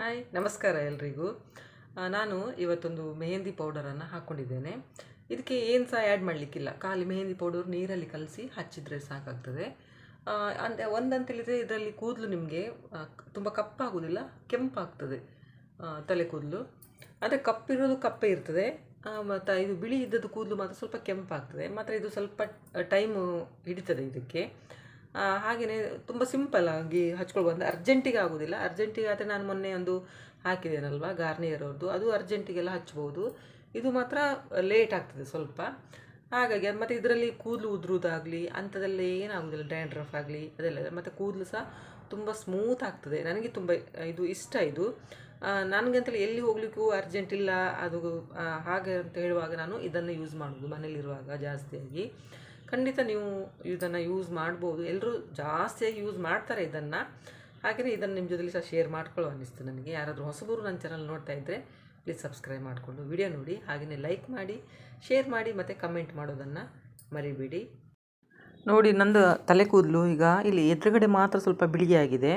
Hi, ನಮಸ್ಕಾರ ಎಲ್ರಿಗೂ. ನಾನು ಇವತ್ತೊಂದು ಮೆಹಂದಿ ಪೌಡರನ್ನು ಹಾಕ್ಕೊಂಡಿದ್ದೇನೆ. ಇದಕ್ಕೆ ಏನು ಸಹ ಆ್ಯಡ್ ಮಾಡಲಿಕ್ಕಿಲ್ಲ. ಖಾಲಿ ಮೆಹಂದಿ ಪೌಡರ್ ನೀರಲ್ಲಿ ಕಲಸಿ ಹಚ್ಚಿದರೆ ಸಾಕಾಗ್ತದೆ. ಅಂದರೆ ಒಂದಂತೇಳಿದರೆ ಇದರಲ್ಲಿ ಕೂದಲು ನಿಮಗೆ ತುಂಬ ಕಪ್ಪಾಗೋದಿಲ್ಲ, ಕೆಂಪಾಗ್ತದೆ ತಲೆ ಕೂದಲು. ಅಂದರೆ ಕಪ್ಪಿರೋದು ಕಪ್ಪೆ ಇರ್ತದೆ ಮತ್ತು ಇದು ಬಿಳಿ ಇದ್ದದ್ದು ಕೂದಲು ಮಾತ್ರ ಸ್ವಲ್ಪ ಕೆಂಪಾಗ್ತದೆ. ಮಾತ್ರ ಇದು ಸ್ವಲ್ಪ ಟೈಮು ಹಿಡಿತದೆ ಇದಕ್ಕೆ. ಹಾಗೆಯೇ ತುಂಬ ಸಿಂಪಲ್ ಆಗಿ ಹಚ್ಕೊಳ್ಬೋದು. ಅರ್ಜೆಂಟಿಗೆ ಆಗೋದಿಲ್ಲ. ಅರ್ಜೆಂಟಿಗೆ ಆದರೆ ನಾನು ಮೊನ್ನೆ ಒಂದು ಹಾಕಿದ್ದೇನಲ್ವ? ಗಾರ್ನಿಯರ್ ಅವ್ರದ್ದು ಅದು ಅರ್ಜೆಂಟಿಗೆಲ್ಲ ಹಚ್ಬೋದು. ಇದು ಮಾತ್ರ ಲೇಟ್ ಆಗ್ತದೆ ಸ್ವಲ್ಪ. ಹಾಗಾಗಿ ಅದು ಮತ್ತು ಇದರಲ್ಲಿ ಕೂದಲು ಉದುರುವುದಾಗಲಿ ಅಂಥದ್ದೆಲ್ಲ ಏನಾಗೋದಿಲ್ಲ. ಡ್ಯಾಂಡ್ರಫ್ ಆಗಲಿ, ಅದೆಲ್ಲ. ಮತ್ತು ಕೂದಲು ಸಹ ತುಂಬ ಸ್ಮೂತ್ ಆಗ್ತದೆ. ನನಗೆ ತುಂಬ ಇದು ಇಷ್ಟ ಇದು. ನನಗಂತೇಳಿ ಎಲ್ಲಿ ಹೋಗ್ಲಿಕ್ಕೂ ಅರ್ಜೆಂಟ್ ಇಲ್ಲ. ಅದು ಹಾಗೆ ಅಂತ ಹೇಳುವಾಗ ನಾನು ಇದನ್ನು ಯೂಸ್ ಮಾಡೋದು ಮನೇಲಿರುವಾಗ ಜಾಸ್ತಿಯಾಗಿ. ಖಂಡಿತ ನೀವು ಇದನ್ನು ಯೂಸ್ ಮಾಡ್ಬೋದು. ಎಲ್ಲರೂ ಜಾಸ್ತಿಯಾಗಿ ಯೂಸ್ ಮಾಡ್ತಾರೆ ಇದನ್ನು. ಹಾಗೆಯೇ ಇದನ್ನು ನಿಮ್ಮ ಜೊತೆಲಿ ಸಹ ಶೇರ್ ಮಾಡ್ಕೊಳ್ಳೋ ಅನ್ನಿಸ್ತು ನನಗೆ. ಯಾರಾದರೂ ಹೊಸಬರು ನನ್ನ ಚಾನಲ್ ನೋಡ್ತಾ ಇದ್ದರೆ ಪ್ಲೀಸ್ ಸಬ್ಸ್ಕ್ರೈಬ್ ಮಾಡಿಕೊಂಡು ವಿಡಿಯೋ ನೋಡಿ. ಹಾಗೆಯೇ ಲೈಕ್ ಮಾಡಿ ಶೇರ್ ಮಾಡಿ, ಮತ್ತು ಕಮೆಂಟ್ ಮಾಡೋದನ್ನು ಮರಿಬೇಡಿ. ನೋಡಿ, ನಂದು ತಲೆ ಕೂದಲು ಈಗ ಇಲ್ಲಿ ಎದುರುಗಡೆ ಮಾತ್ರ ಸ್ವಲ್ಪ ಬಿಳಿಯಾಗಿದೆ.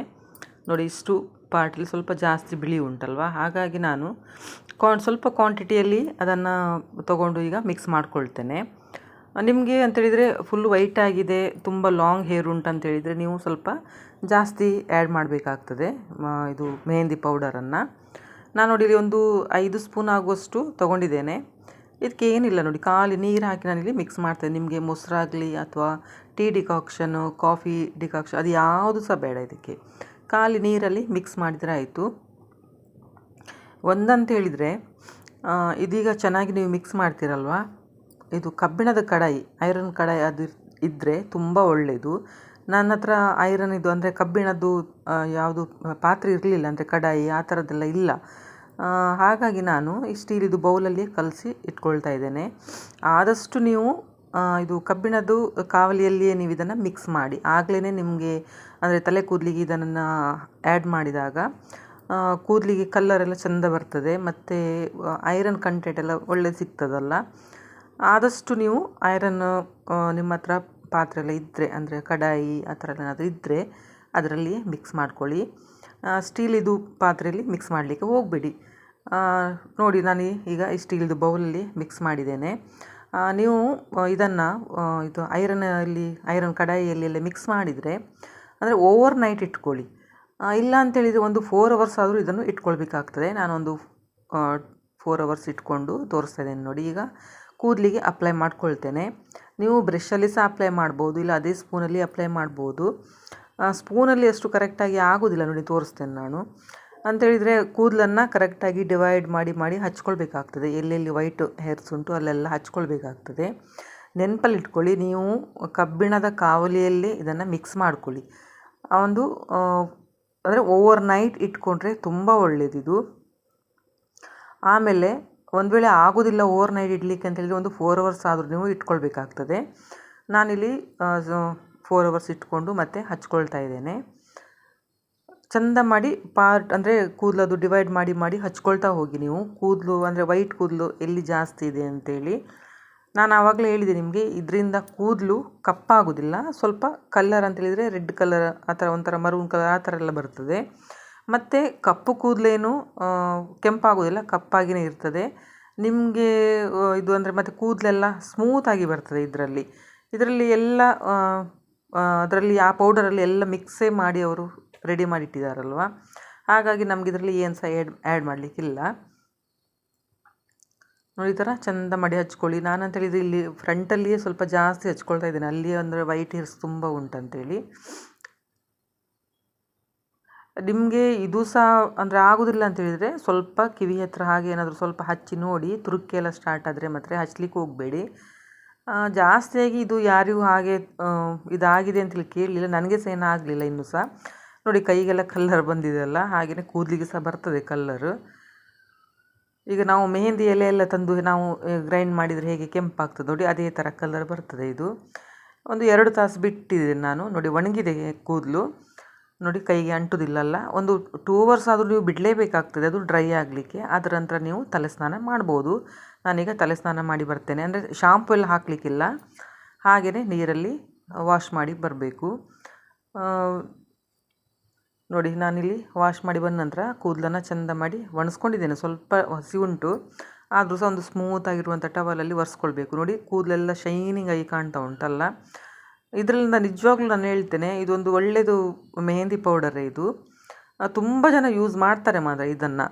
ನೋಡಿ, ಇಷ್ಟು ಪಾರ್ಟಲ್ಲಿ ಸ್ವಲ್ಪ ಜಾಸ್ತಿ ಬಿಳಿ ಉಂಟಲ್ವಾ? ಹಾಗಾಗಿ ನಾನು ಕ್ವಾ ಸ್ವಲ್ಪ ಕ್ವಾಂಟಿಟಿಯಲ್ಲಿ ಅದನ್ನು ತಗೊಂಡು ಈಗ ಮಿಕ್ಸ್ ಮಾಡ್ಕೊಳ್ತೇನೆ. ನಿಮಗೆ ಅಂತೇಳಿದರೆ ಫುಲ್ ವೈಟ್ ಆಗಿದೆ, ತುಂಬ ಲಾಂಗ್ ಹೇರ್ ಉಂಟು ಅಂತೇಳಿದರೆ ನೀವು ಸ್ವಲ್ಪ ಜಾಸ್ತಿ ಆ್ಯಡ್ ಮಾಡಬೇಕಾಗ್ತದೆ ಇದು ಮೆಹಂದಿ ಪೌಡರನ್ನು ನಾನು ನೋಡಿ ಇಲ್ಲಿ ಒಂದು ಐದು ಸ್ಪೂನ್ ಆಗುವಷ್ಟು ತೊಗೊಂಡಿದ್ದೇನೆ. ಇದಕ್ಕೆ ಏನಿಲ್ಲ ನೋಡಿ, ಖಾಲಿ ನೀರು ಹಾಕಿ ನಾನು ಇಲ್ಲಿ ಮಿಕ್ಸ್ ಮಾಡ್ತೇನೆ. ನಿಮಗೆ ಮೊಸರಾಗಲಿ ಅಥವಾ ಟೀ ಡಿಕಾಕ್ಷನು ಕಾಫಿ ಡಿಕಾಕ್ಷನ್ ಅದು ಯಾವುದು ಸಹ ಬೇಡ ಇದಕ್ಕೆ. ಖಾಲಿ ನೀರಲ್ಲಿ ಮಿಕ್ಸ್ ಮಾಡಿದರೆ ಆಯಿತು. ಒಂದಂತ ಹೇಳಿದರೆ ಇದೀಗ ಚೆನ್ನಾಗಿ ನೀವು ಮಿಕ್ಸ್ ಮಾಡ್ತೀರಲ್ವ? ಇದು ಕಬ್ಬಿಣದ ಕಡಾಯಿ, ಐರನ್ ಕಡಾಯಿ ಅದು ಇದ್ದರೆ ತುಂಬ ಒಳ್ಳೆಯದು ನನ್ನ ಹತ್ರ ಐರನ್ ಇದು ಅಂದರೆ ಕಬ್ಬಿಣದ್ದು ಯಾವುದು ಪಾತ್ರೆ ಇರಲಿಲ್ಲ ಅಂದರೆ ಕಡಾಯಿ ಆ ಥರದ್ದೆಲ್ಲ ಇಲ್ಲ. ಹಾಗಾಗಿ ನಾನು ಈ ಸ್ಟೀಲಿದು ಬೌಲಲ್ಲಿ ಕಲಸಿ ಇಟ್ಕೊಳ್ತಾ ಇದ್ದೇನೆ. ಆದಷ್ಟು ನೀವು ಇದು ಕಬ್ಬಿಣದ್ದು ಕಾವಲಿಯಲ್ಲಿಯೇ ನೀವು ಇದನ್ನು ಮಿಕ್ಸ್ ಮಾಡಿ. ಆಗಲೇ ನಿಮಗೆ ಅಂದರೆ ತಲೆ ಕೂದಲಿಗೆ ಇದನ್ನು ಆ್ಯಡ್ ಮಾಡಿದಾಗ ಕೂದಲಿಗೆ ಕಲ್ಲರೆಲ್ಲ ಚೆಂದ ಬರ್ತದೆ. ಮತ್ತು ಐರನ್ ಕಂಟೆಂಟ್ ಎಲ್ಲ ಒಳ್ಳೆ ಸಿಗ್ತದಲ್ಲ. ಆದಷ್ಟು ನೀವು ಐರನ್ ನಿಮ್ಮ ಹತ್ರ ಪಾತ್ರೆ ಎಲ್ಲ ಇದ್ದರೆ ಅಂದರೆ ಕಡಾಯಿ ಆ ಥರ ಏನಾದರೂ ಇದ್ದರೆ ಅದರಲ್ಲಿ ಮಿಕ್ಸ್ ಮಾಡ್ಕೊಳ್ಳಿ. ಸ್ಟೀಲಿದು ಪಾತ್ರೆಯಲ್ಲಿ ಮಿಕ್ಸ್ ಮಾಡಲಿಕ್ಕೆ ಹೋಗಬೇಡಿ. ನೋಡಿ ನಾನು ಈಗ ಈ ಸ್ಟೀಲ್ದು ಬೌಲಲ್ಲಿ ಮಿಕ್ಸ್ ಮಾಡಿದ್ದೇನೆ. ನೀವು ಇದನ್ನು ಇದು ಐರನಲ್ಲಿ ಐರನ್ ಕಡಾಯಿಯಲ್ಲಿ ಎಲ್ಲ ಮಿಕ್ಸ್ ಮಾಡಿದರೆ, ಅಂದರೆ ಓವರ್ ನೈಟ್ ಇಟ್ಕೊಳ್ಳಿ ಇಲ್ಲ ಅಂತೇಳಿದರೆ ಒಂದು ಫೋರ್ ಅವರ್ಸ್ ಆದರೂ ಇದನ್ನು ಇಟ್ಕೊಳ್ಬೇಕಾಗ್ತದೆ. ನಾನೊಂದು ಫೋರ್ ಅವರ್ಸ್ ಇಟ್ಕೊಂಡು ತೋರಿಸ್ತಾ ಇದ್ದೇನೆ ನೋಡಿ ಈಗ. ಕೂದಲಿಗೆ ಅಪ್ಲೈ ಮಾಡ್ಕೊಳ್ತೇನೆ. ನೀವು ಬ್ರಷಲ್ಲಿ ಸಹ ಅಪ್ಲೈ ಮಾಡ್ಬೋದು, ಇಲ್ಲ ಅದೇ ಸ್ಪೂನಲ್ಲಿ ಅಪ್ಲೈ ಮಾಡ್ಬೋದು. ಸ್ಪೂನಲ್ಲಿ ಅಷ್ಟು ಕರೆಕ್ಟಾಗಿ ಆಗೋದಿಲ್ಲ ನೋಡಿ, ತೋರಿಸ್ತೇನೆ ನಾನು. ಅಂತೇಳಿದರೆ ಕೂದಲನ್ನು ಕರೆಕ್ಟಾಗಿ ಡಿವೈಡ್ ಮಾಡಿ ಮಾಡಿ ಹಚ್ಕೊಳ್ಬೇಕಾಗ್ತದೆ. ಎಲ್ಲೆಲ್ಲಿ ವೈಟ್ ಹೇರ್ಸ್ ಉಂಟು ಅಲ್ಲೆಲ್ಲ ಹಚ್ಕೊಳ್ಬೇಕಾಗ್ತದೆ. ನೆನಪಲ್ಲಿ ಇಟ್ಕೊಳ್ಳಿ, ನೀವು ಕಬ್ಬಿಣದ ಕಾವಲಿಯಲ್ಲೇ ಇದನ್ನು ಮಿಕ್ಸ್ ಮಾಡ್ಕೊಳ್ಳಿ. ಒಂದು ಅಂದರೆ ಓವರ್ ನೈಟ್ ಇಟ್ಕೊಂಡ್ರೆ ತುಂಬ ಒಳ್ಳೆಯದಿದು ಆಮೇಲೆ ಒಂದು ವೇಳೆ ಆಗೋದಿಲ್ಲ ಓವರ್ ನೈಟ್ ಇಡ್ಲಿಕ್ಕೆ ಅಂತ ಹೇಳಿದರೆ ಒಂದು ಫೋರ್ ಅವರ್ಸ್ ಆದರೂ ನೀವು ಇಟ್ಕೊಳ್ಬೇಕಾಗ್ತದೆ. ನಾನಿಲ್ಲಿ ಫೋರ್ ಅವರ್ಸ್ ಇಟ್ಕೊಂಡು ಮತ್ತೆ ಹಚ್ಕೊಳ್ತಾ ಇದ್ದೇನೆ. ಚಂದ ಮಾಡಿ ಪಾರ್ಟ್ ಅಂದರೆ ಕೂದಲದು ಡಿವೈಡ್ ಮಾಡಿ ಮಾಡಿ ಹಚ್ಕೊಳ್ತಾ ಹೋಗಿ ನೀವು. ಕೂದಲು ಅಂದರೆ ವೈಟ್ ಕೂದಲು ಎಲ್ಲಿ ಜಾಸ್ತಿ ಇದೆ ಅಂತೇಳಿ. ನಾನು ಆವಾಗಲೇ ಹೇಳಿದೆ ನಿಮಗೆ, ಇದರಿಂದ ಕೂದಲು ಕಪ್ಪಾಗೋದಿಲ್ಲ ಸ್ವಲ್ಪ ಕಲ್ಲರ್ ಅಂತೇಳಿದರೆ ರೆಡ್ ಕಲರ್ ಆ ಥರ ಒಂಥರ ಮರೂನ್ ಕಲರ್ ಆ ಥರ ಎಲ್ಲ ಬರ್ತದೆ. ಮತ್ತು ಕಪ್ಪು ಕೂದಲೇನು ಕೆಂಪಾಗೋದಿಲ್ಲ ಕಪ್ಪಾಗಿಯೇ ಇರ್ತದೆ. ನಿಮಗೆ ಇದು ಅಂದರೆ ಮತ್ತು ಕೂದಲೆಲ್ಲ ಸ್ಮೂತಾಗಿ ಬರ್ತದೆ ಇದರಲ್ಲಿ. ಇದರಲ್ಲಿ ಎಲ್ಲ ಅದರಲ್ಲಿ ಆ ಪೌಡರಲ್ಲಿ ಎಲ್ಲ ಮಿಕ್ಸೇ ಮಾಡಿ ಅವರು ರೆಡಿ ಮಾಡಿಟ್ಟಿದ್ದಾರಲ್ವ ಹಾಗಾಗಿ ನಮ್ಗೆ ಇದರಲ್ಲಿ ಏನು ಸಹ ಆ್ಯಡ್ ಆ್ಯಡ್ ಮಾಡಲಿಕ್ಕಿಲ್ಲ. ನೋಡಿ ಈ ಥರ ಚಂದ ಮಡಿ ಹಚ್ಕೊಳ್ಳಿ. ನಾನಂತೇಳಿದ್ರೆ ಇಲ್ಲಿ ಫ್ರಂಟಲ್ಲಿಯೇ ಸ್ವಲ್ಪ ಜಾಸ್ತಿ ಹಚ್ಕೊಳ್ತಾ ಇದ್ದೇನೆ. ಅಲ್ಲಿ ಅಂದರೆ ವೈಟ್ ಹೇರ್ಸ್ ತುಂಬ ಉಂಟಂತೇಳಿ. ನಿಮಗೆ ಇದು ಸಹ ಅಂದರೆ ಆಗೋದಿಲ್ಲ ಅಂತ ಹೇಳಿದರೆ ಸ್ವಲ್ಪ ಕಿವಿ ಹತ್ತಿರ ಹಾಗೆ ಏನಾದರೂ ಸ್ವಲ್ಪ ಹಚ್ಚಿ ನೋಡಿ, ತುರುಕಿ ಎಲ್ಲ ಸ್ಟಾರ್ಟ್ ಆದರೆ ಮಾತ್ರ ಹಚ್ಲಿಕ್ಕೆ ಹೋಗಬೇಡಿ. ಜಾಸ್ತಿಯಾಗಿ ಇದು ಯಾರಿಗೂ ಹಾಗೆ ಇದಾಗಿದೆ ಅಂತೇಳಿ ಕೇಳಲಿಲ್ಲ. ನನಗೆ ಸಹ ಏನೂ ಆಗಲಿಲ್ಲ ಇನ್ನೂ ಸಹ. ನೋಡಿ, ಕೈಗೆಲ್ಲ ಕಲ್ಲರ್ ಬಂದಿದೆಯಲ್ಲ ಹಾಗೆಯೇ ಕೂದಲಿಗೆ ಸಹ ಬರ್ತದೆ ಕಲ್ಲರು ಈಗ ನಾವು ಮೆಹಂದಿ ಎಲೆ ಎಲ್ಲ ತಂದು ನಾವು ಗ್ರೈಂಡ್ ಮಾಡಿದರೆ ಹೇಗೆ ಕೆಂಪಾಗ್ತದೆ ನೋಡಿ, ಅದೇ ಥರ ಕಲ್ಲರ್ ಬರ್ತದೆ ಇದು. ಒಂದು ಎರಡು ತಾಸು ಬಿಟ್ಟಿದ್ದೆ ನಾನು. ನೋಡಿ, ಒಣಗಿದೆ ಕೂದಲು. ನೋಡಿ ಕೈಗೆ ಅಂಟುದಿಲ್ಲಲ್ಲ. ಒಂದು ಟೂ ಅವರ್ಸ್ ಆದರೂ ನೀವು ಬಿಡಲೇಬೇಕಾಗ್ತದೆ. ಅದು ಡ್ರೈ ಆಗಲಿಕ್ಕೆ. ಅದರ ನಂತರ ನೀವು ತಲೆ ಸ್ನಾನ ಮಾಡ್ಬೋದು. ನಾನೀಗ ತಲೆ ಸ್ನಾನ ಮಾಡಿ ಬರ್ತೇನೆ. ಅಂದರೆ ಶಾಂಪು ಎಲ್ಲ ಹಾಕಲಿಕ್ಕಿಲ್ಲ. ಹಾಗೆಯೇ ನೀರಲ್ಲಿ ವಾಶ್ ಮಾಡಿ ಬರಬೇಕು. ನೋಡಿ, ನಾನಿಲ್ಲಿ ವಾಶ್ ಮಾಡಿ ಬಂದ ನಂತರ ಕೂದಲನ್ನು ಚೆಂದ ಮಾಡಿ ಒಣಸ್ಕೊಂಡಿದ್ದೇನೆ. ಸ್ವಲ್ಪ ಹಸಿ ಉಂಟು. ಆದರೂ ಸಹ ಒಂದು ಸ್ಮೂತ್ ಆಗಿರುವಂಥ ಟವಲಲ್ಲಿ ಒರೆಸ್ಕೊಳ್ಬೇಕು. ನೋಡಿ, ಕೂದಲೆಲ್ಲ ಶೈನಿಂಗ್ ಆಗಿ ಕಾಣ್ತಾ ಉಂಟಲ್ಲ. ಇದರಿಂದ ನಿಜವಾಗ್ಲೂ ನಾನು ಹೇಳ್ತೇನೆ, ಇದೊಂದು ಒಳ್ಳೆಯದು ಮೆಹೆಂದಿ ಪೌಡರೇ ಇದು. ತುಂಬ ಜನ ಯೂಸ್ ಮಾಡ್ತಾರೆ ಮಾತ್ರ ಇದನ್ನು.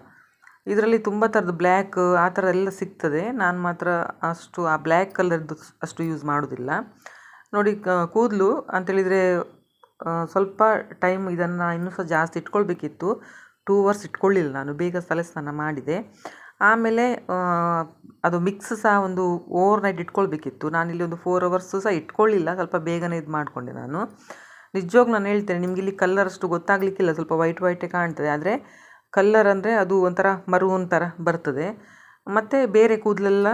ಇದರಲ್ಲಿ ತುಂಬ ಥರದ ಬ್ಲ್ಯಾಕ್ ಆ ಥರ ಎಲ್ಲ ಸಿಗ್ತದೆ. ನಾನು ಮಾತ್ರ ಅಷ್ಟು, ಆ ಬ್ಲ್ಯಾಕ್ ಕಲರ್ದು ಅಷ್ಟು ಯೂಸ್ ಮಾಡೋದಿಲ್ಲ. ನೋಡಿ ಕೂದಲು ಅಂತೇಳಿದರೆ ಸ್ವಲ್ಪ ಟೈಮ್ ಇದನ್ನು ಇನ್ನೂ ಸಹ ಜಾಸ್ತಿ ಇಟ್ಕೊಳ್ಬೇಕಿತ್ತು. ಟೂ ಅವರ್ಸ್ ಇಟ್ಕೊಳ್ಳಿಲ್ಲ ನಾನು, ಬೇಗ ತಲೆ ಸ್ನಾನ ಮಾಡಿದೆ. ಆಮೇಲೆ ಅದು ಮಿಕ್ಸ್ ಸಹ ಒಂದು ಓವರ್ ನೈಟ್ ಇಟ್ಕೊಳ್ಬೇಕಿತ್ತು. ನಾನಿಲ್ಲಿ ಒಂದು ಫೋರ್ ಅವರ್ಸು ಸಹ ಇಟ್ಕೊಳ್ಳಿಲ್ಲ ಸ್ವಲ್ಪ ಬೇಗನೆ ಇದು ಮಾಡಿಕೊಂಡೆ ನಾನು. ನಿಜವಾಗ್ಲೂ ನಾನು ಹೇಳ್ತೇನೆ, ನಿಮಗೆ ಇಲ್ಲಿ ಕಲ್ಲರ್ ಅಷ್ಟು ಗೊತ್ತಾಗಲಿಕ್ಕಿಲ್ಲ. ಸ್ವಲ್ಪ ವೈಟ್ ವೈಟೇ ಕಾಣ್ತದೆ. ಆದರೆ ಕಲ್ಲರ್ ಅಂದರೆ ಅದು ಒಂಥರ ಮರೂನ್ ಥರ ಬರ್ತದೆ. ಮತ್ತು ಬೇರೆ ಕೂದಲೆಲ್ಲ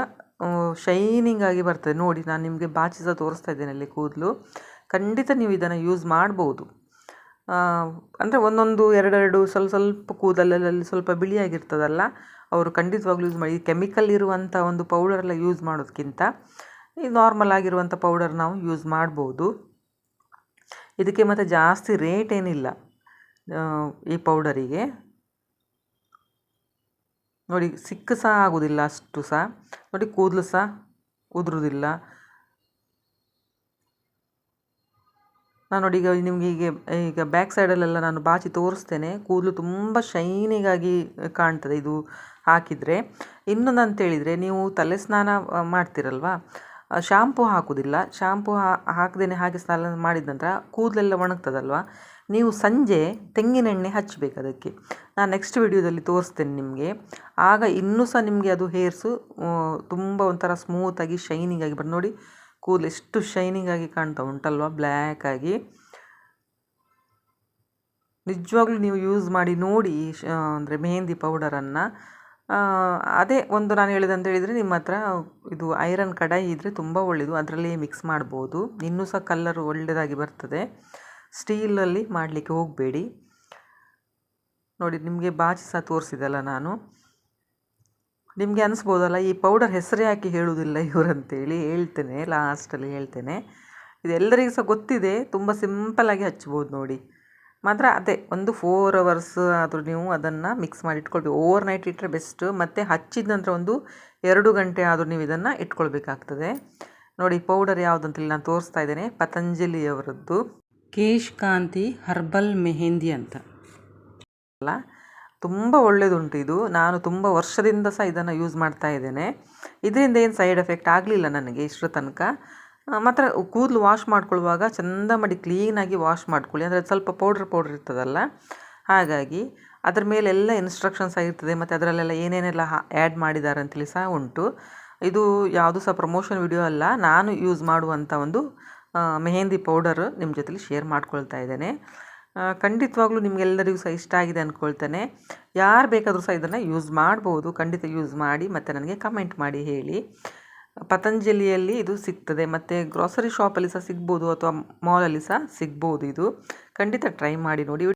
ಶೈನಿಂಗ್ ಆಗಿ ಬರ್ತದೆ. ನೋಡಿ, ನಾನು ನಿಮಗೆ ಬಾಚಿ ಸಹ ತೋರಿಸ್ತಾ ಇದ್ದೇನೆ ಅಲ್ಲಿ ಕೂದಲು. ಖಂಡಿತ ನೀವು ಇದನ್ನು ಯೂಸ್ ಮಾಡ್ಬೋದು. ಅಂದರೆ ಒಂದೊಂದು ಎರಡೆರಡು ಸ್ವಲ್ಪ ಸ್ವಲ್ಪ ಕೂದಲಲ್ಲಿ ಸ್ವಲ್ಪ ಬಿಳಿಯಾಗಿರ್ತದಲ್ಲ ಅವರು ಖಂಡಿತವಾಗ್ಲೂ ಯೂಸ್ ಮಾಡಿ ಕೆಮಿಕಲ್ ಇರುವಂಥ ಒಂದು ಪೌಡರೆಲ್ಲ ಯೂಸ್ ಮಾಡೋದಕ್ಕಿಂತ ಈ ನಾರ್ಮಲ್ ಆಗಿರುವಂಥ ಪೌಡರ್ ನಾವು ಯೂಸ್ ಮಾಡ್ಬೋದು. ಇದಕ್ಕೆ ಮತ್ತು ಜಾಸ್ತಿ ರೇಟ್ ಏನಿಲ್ಲ ಈ ಪೌಡರಿಗೆ ನೋಡಿ, ಸಿಕ್ಕ ಸಹ ಆಗೋದಿಲ್ಲ, ಅಷ್ಟು ಸಹ. ನೋಡಿ, ಕೂದಲು ಸಹ ಉದುರುವುದಿಲ್ಲ ನಾನು ನೋಡಿ ಈಗ ನಿಮಗೆ ಈಗ ಈಗ ಬ್ಯಾಕ್ ಸೈಡಲ್ಲೆಲ್ಲ ನಾನು ಬಾಚಿ ತೋರಿಸ್ತೇನೆ. ಕೂದಲು ತುಂಬ ಶೈನಿಗಾಗಿ ಕಾಣ್ತದೆ ಇದು ಹಾಕಿದರೆ. ಇನ್ನೊಂದು ಅಂತೇಳಿದರೆ ನೀವು ತಲೆ ಸ್ನಾನ ಮಾಡ್ತೀರಲ್ವಾ? ಶಾಂಪು ಹಾಕೋದಿಲ್ಲ. ಶಾಂಪು ಹಾಕದೇನೆ ಹಾಗೆ ಸ್ನಾನ ಮಾಡಿದ ನಂತರ ಕೂದಲೆಲ್ಲ ಒಣಗ್ತದಲ್ವ? ನೀವು ಸಂಜೆ ತೆಂಗಿನೆಣ್ಣೆ ಹಚ್ಚಬೇಕು ಅದಕ್ಕೆ. ನಾನು ನೆಕ್ಸ್ಟ್ ವಿಡಿಯೋದಲ್ಲಿ ತೋರಿಸ್ತೇನೆ ನಿಮಗೆ. ಆಗ ಇನ್ನೂ ಸಹ ನಿಮಗೆ ಅದು ಹೇರ್ಸು ತುಂಬ ಒಂಥರ ಸ್ಮೂತಾಗಿ ಶೈನಿಂಗಾಗಿ ಬಟ್ ನೋಡಿ ಕೂದಲು ಎಷ್ಟು ಶೈನಿಂಗ್ ಆಗಿ ಕಾಣ್ತಾ ಉಂಟಲ್ವ? ಬ್ಲ್ಯಾಕ್ ಆಗಿ. ನಿಜವಾಗ್ಲೂ ನೀವು ಯೂಸ್ ಮಾಡಿ ನೋಡಿ ಅಂದರೆ ಮೆಹಂದಿ ಪೌಡರನ್ನು ಅದೇ ಒಂದು ನಾನು ಹೇಳಿದಂತ ಹೇಳಿದರೆ ನಿಮ್ಮ ಹತ್ರ ಇದು ಐರನ್ ಕಡಾಯಿ ಇದ್ದರೆ ತುಂಬ ಒಳ್ಳೆಯದು ಅದರಲ್ಲಿ ಮಿಕ್ಸ್ ಮಾಡ್ಬೋದು. ಇನ್ನೂ ಸಹ ಕಲ್ಲರು ಒಳ್ಳೆಯದಾಗಿ ಬರ್ತದೆ. ಸ್ಟೀಲಲ್ಲಿ ಮಾಡಲಿಕ್ಕೆ ಹೋಗಬೇಡಿ. ನೋಡಿ, ನಿಮಗೆ ಬಾಚಿ ಸಹ ತೋರಿಸಿದಲ್ಲ ನಾನು. ನಿಮಗೆ ಅನಿಸ್ಬೋದಲ್ಲ, ಈ ಪೌಡರ್ ಹೆಸರು ಯಾಕೆ ಹೇಳುವುದಿಲ್ಲ ಇವರಂತೇಳಿ ಹೇಳ್ತೇನೆ ಲಾಸ್ಟಲ್ಲಿ ಹೇಳ್ತೇನೆ. ಇದೆಲ್ಲರಿಗೂ ಸಹ ಗೊತ್ತಿದೆ, ತುಂಬ ಸಿಂಪಲಾಗಿ ಹಚ್ಬೋದು ನೋಡಿ. ಮಾತ್ರ ಅದೇ, ಒಂದು ಫೋರ್ ಅವರ್ಸ್ ಆದರೂ ನೀವು ಅದನ್ನು ಮಿಕ್ಸ್ ಮಾಡಿ ಇಟ್ಕೊಳ್ಬೇಕು. ಓವರ್ ನೈಟ್ ಇಟ್ಟರೆ ಬೆಸ್ಟ್ ಮತ್ತು ಹಚ್ಚಿದ ನಂತರ ಒಂದು ಎರಡು ಗಂಟೆ ಆದರೂ ನೀವು ಇದನ್ನು ಇಟ್ಕೊಳ್ಬೇಕಾಗ್ತದೆ. ನೋಡಿ, ಪೌಡರ್ ಯಾವುದಂತೇಳಿ ನಾನು ತೋರಿಸ್ತಾ ಇದ್ದೇನೆ, ಪತಂಜಲಿಯವರದ್ದು. ಕೇಶ್ ಕಾಂತಿ ಹರ್ಬಲ್ ಮೆಹೆಂದಿ ಅಂತ. ಅಲ್ಲ ತುಂಬ ಒಳ್ಳೆಯದುಂಟು ಇದು. ನಾನು ತುಂಬ ವರ್ಷದಿಂದ ಸಹ ಇದನ್ನು ಯೂಸ್ ಮಾಡ್ತಾ ಇದ್ದೇನೆ. ಇದರಿಂದ ಏನು ಸೈಡ್ ಎಫೆಕ್ಟ್ ಆಗಲಿಲ್ಲ ನನಗೆ ಇಷ್ಟರ ತನಕ. ಮಾತ್ರ ಕೂದಲು ವಾಶ್ ಮಾಡ್ಕೊಳ್ಳುವಾಗ ಚಂದ ಮಾಡಿ ಕ್ಲೀನಾಗಿ ವಾಶ್ ಮಾಡ್ಕೊಳ್ಳಿ. ಅಂದರೆ ಸ್ವಲ್ಪ ಪೌಡ್ರ್ ಪೌಡ್ರ್ ಇರ್ತದಲ್ಲ. ಹಾಗಾಗಿ ಅದ್ರ ಮೇಲೆಲ್ಲ ಇನ್ಸ್ಟ್ರಕ್ಷನ್ಸ್ ಇರ್ತದೆ. ಮತ್ತು ಅದರಲ್ಲೆಲ್ಲ ಏನೇನೆಲ್ಲ ಆ್ಯಡ್ ಮಾಡಿದ್ದಾರೆ ಅಂತೇಳಿ ಸಹ ಉಂಟು. ಇದು ಯಾವುದು ಸಹ ಪ್ರಮೋಷನ್ ವಿಡಿಯೋ ಅಲ್ಲ. ನಾನು ಯೂಸ್ ಮಾಡುವಂಥ ಒಂದು ಮೆಹೆಂದಿ ಪೌಡರ್ ನಿಮ್ಮ ಜೊತೆಲಿ ಶೇರ್ ಮಾಡ್ಕೊಳ್ತಾ ಇದ್ದೇನೆ. ಖಂಡಿತವಾಗ್ಲೂ ನಿಮಗೆಲ್ಲರಿಗೂ ಸಹ ಇಷ್ಟ ಆಗಿದೆ ಅಂದ್ಕೊಳ್ತೇನೆ ಯಾರು ಬೇಕಾದರೂ ಸಹ ಇದನ್ನು ಯೂಸ್ ಮಾಡ್ಬೋದು. ಖಂಡಿತ ಯೂಸ್ ಮಾಡಿ ಮತ್ತು ನನಗೆ ಕಮೆಂಟ್ ಮಾಡಿ ಹೇಳಿ. ಪತಂಜಲಿಯಲ್ಲಿ ಇದು ಸಿಗ್ತದೆ. ಮತ್ತು ಗ್ರಾಸರಿ ಶಾಪಲ್ಲಿ ಸಹ ಸಿಗ್ಬೋದು ಅಥವಾ ಮಾಲಲ್ಲಿ ಸಹ ಸಿಗ್ಬೋದು ಇದು. ಖಂಡಿತ ಟ್ರೈ ಮಾಡಿ ನೋಡಿ.